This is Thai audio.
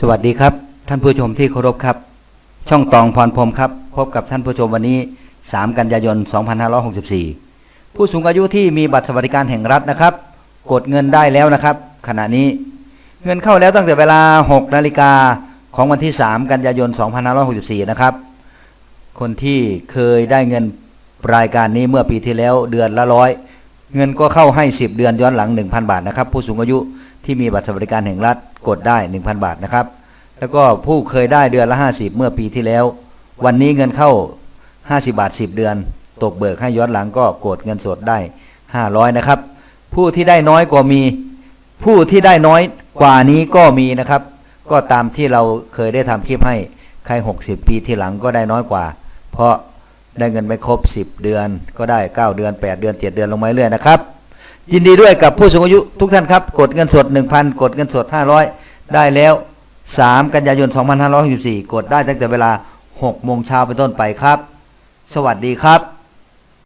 สวัสดีครับ ท่านผู้ชมที่เคารพครับ ช่องตองพรพรมครับ พบกับท่านผู้ชมวันนี้ 3 กันยายน 2564 ผู้สูงอายุที่มีบัตรสวัสดิการแห่งรัฐนะครับ กดเงินได้แล้วนะครับ ขณะนี้เงินเข้าแล้วตั้งแต่เวลา 6 นาฬิกาของวันที่ 3 กันยายน 2564 นะครับ คนที่เคยได้เงินรายการนี้เมื่อปีที่แล้วเดือนละร้อย เงินก็เข้าให้ 10 เดือนย้อนหลัง 1,000 บาทนะครับ ผู้สูงอายุที่มีบัตรสวัสดิการแห่งรัฐกดได้ 1,000 บาทนะครับ แล้วก็ผู้เคยได้เดือนละ 50 เมื่อปีที่แล้ว วันนี้เงินเข้า 50 บาท 10 เดือน ตกเบิกให้ย้อนหลังก็กดเงินสดได้ 500 นะครับ ผู้ที่ได้น้อยกว่ามี ผู้ที่ได้น้อยกว่านี้ก็มีนะครับ ก็ตามที่เราเคยได้ทำคลิปให้ใคร 60 ปีที่หลังก็ได้น้อยกว่า เพราะ ได้เงินไม่ครบ 10 เดือน ก็ได้ 9 เดือน 8 เดือน 7 เดือนลงมาเรื่อยนะครับ ยินดีด้วยกับผู้สูงอายุทุกท่านครับ กดเงินสด 1,000 กดเงินสด 500 ได้แล้ว 3 กันยายน 2564 กดได้ตั้งแต่เวลา6โมงเช้าเป็นต้นไปครับ สวัสดีครับ